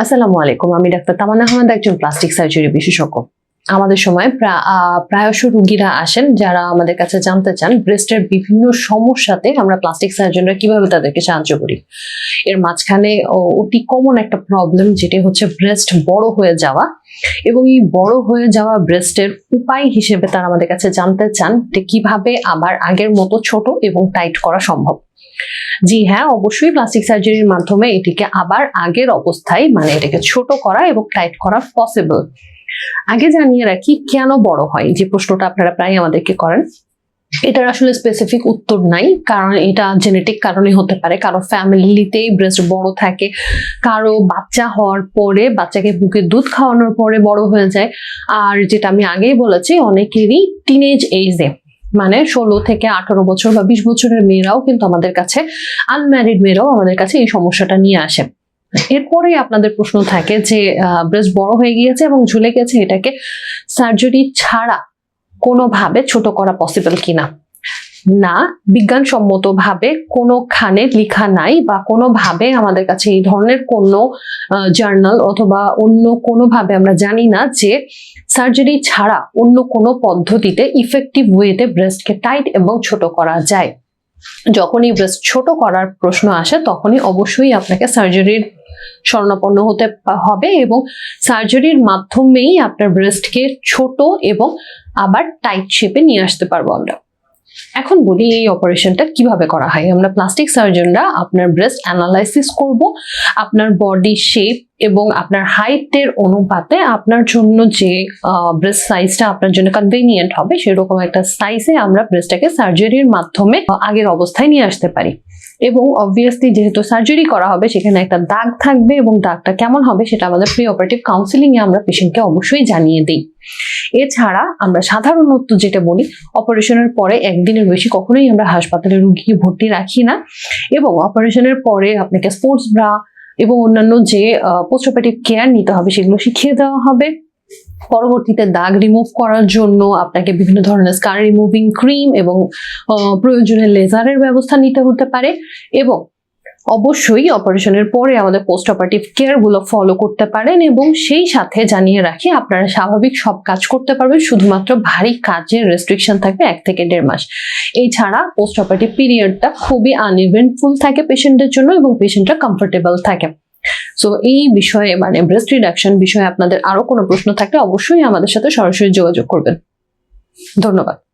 আসসালামু আলাইকুম, আমি ডাক্তার তামান্না আহমেদ, একজন প্লাস্টিক সার্জারি বিশেষজ্ঞ। আমাদের সময় প্রায়শ রুগীরা আসেন যারা আমাদের কাছে জানতে চান ব্রেস্টের বিভিন্ন সমস্যাতে আমরা প্লাস্টিক সার্জনরা কীভাবে তাদেরকে সাহায্য করি। এর মাঝখানে অতি কমন একটা প্রবলেম যেটি হচ্ছে ব্রেস্ট বড় হয়ে যাওয়া এবং এই বড় হয়ে যাওয়া ব্রেস্টের উপায় হিসেবে তারা আমাদের কাছে জানতে চান যে কীভাবে আবার আগের মতো ছোট এবং টাইট করা সম্ভব। জি হ্যাঁ অবশ্যই প্লাস্টিক সার্জারির মাধ্যমে এটিকে আবার আগের অবস্থায় মানে এটাকে ছোট করা এবং টাইট করা পসিবল আগে জানিয়ে রাখি কেন বড় হয়, যে প্রশ্নটা আপনারা প্রায় আমাদেরকে করেন। এটার আসলে স্পেসিফিক উত্তর নাই, কারণ এটা জেনেটিক কারণে হতে পারে। কারও ফ্যামিলিতেই ব্রেস্ট বড় থাকে, কারও বাচ্চা হওয়ার পরে বাচ্চাকে বুকে দুধ খাওয়ানোর পরে বড় হয়ে যায়। আর যেটা আমি আগেই বলেছি, অনেকেরই টিনেজ এইজে মানে ষোলো থেকে আঠারো বছর বা বিশ বছরের মেয়েরাও কিন্তু আমাদের কাছে আনম্যারিড মেয়েরাও আমাদের কাছে এই সমস্যাটা নিয়ে আসে। এরপরে আপনাদের প্রশ্ন থাকে যে ব্রেস্ট বড় হয়ে গিয়েছে এবং ঝুলে গেছে, এটাকে সার্জারি ছাড়া কোনোভাবে ছোট করা পসিবল কিনা? না, বিজ্ঞানসম্মতভাবে কোনোখানে লেখা নাই বা কোনোভাবে আমাদের কাছে এই ধরনের কোনো জার্নাল অথবা অন্য কোনোভাবে আমরা জানি না যে সার্জারি ছাড়া অন্য কোনো পদ্ধতিতে ইফেক্টিভ ওয়েতে ব্রেস্টকে টাইট এবং ছোট করা যায়। যখনই ব্রেস্ট ছোট করার প্রশ্ন আসে, তখনই অবশ্যই আপনাকে সার্জারির শরণাপন্ন হতে হবে এবং সার্জারির মাধ্যমেই আপনার ব্রেস্টকে ছোট এবং আবার টাইট শেপে নিয়ে আসতে পারব আমরা। এখন বলি এই অপারেশনটা কীভাবে করা হয়। আমরা প্লাস্টিক সার্জনরা আপনার ব্রেস্ট অ্যানালাইসিস করব, আপনার বডি শেপ এবং আপনার হাইটের অনুপাতে আপনার জন্য যে ব্রেস্ট সাইজটা আপনার জন্য কনভেনিয়েন্ট হবে সেরকম একটা সাইজে আমরা ব্রেস্টটাকে সার্জারির মাধ্যমে আগের অবস্থায় নিয়ে আসতে পারি। এবং অবভিয়াসলি যেহেতু সার্জারি করা হবে সেখানে একটা দাগ থাকবে এবং দাগটা কেমন হবে সেটা আমাদের প্রি অপারেটিভ কাউন্সিলিং এ আমরা পেশেন্টকে অবশ্যই জানিয়ে দিই। এছাড়া আমরা সাধারণত যেটা বলি অপারেশনের পরে একদিনের বেশি কখনোই আমরা হাসপাতালে রুগীকে ভর্তি রাখি না এবং অপারেশনের পরে আপনাকে স্পোর্টস ব্রা এবং অন্যান্য যে পোস্ট অপারেটিভ কেয়ার নিতে হবে সেগুলো শিখিয়ে দেওয়া হবে। পরবর্তীতে দাগ রিমুভ করার জন্য আপনাকে বিভিন্ন ধরনের স্কার রিমুভিং ক্রিম এবং প্রয়োজনে লেজারের ব্যবস্থা নিতে হতে পারে এবং অবশ্যই অপারেশনের পরে আমাদের পোস্ট অপারেটিভ কেয়ারগুলো ফলো করতে পারেন এবং সেই সাথে জানিয়ে রাখি আপনারা স্বাভাবিক সব কাজ করতে পারবেন, শুধুমাত্র ভারী কাজের রেস্ট্রিকশন থাকবে এক থেকে দেড় মাস। এছাড়া পোস্ট অপারেটিভ পিরিয়ডটা খুবই আনইভেন্টফুল থাকে পেশেন্টের জন্য এবং পেশেন্টরা কমফোর্টেবল থাকে। সো এই বিষয়ে মানে ব্রেস্ট রিডাকশন বিষয়ে আপনাদের আরও কোনো প্রশ্ন থাকলে অবশ্যই আমাদের সাথে সরাসরি যোগাযোগ করবেন। ধন্যবাদ।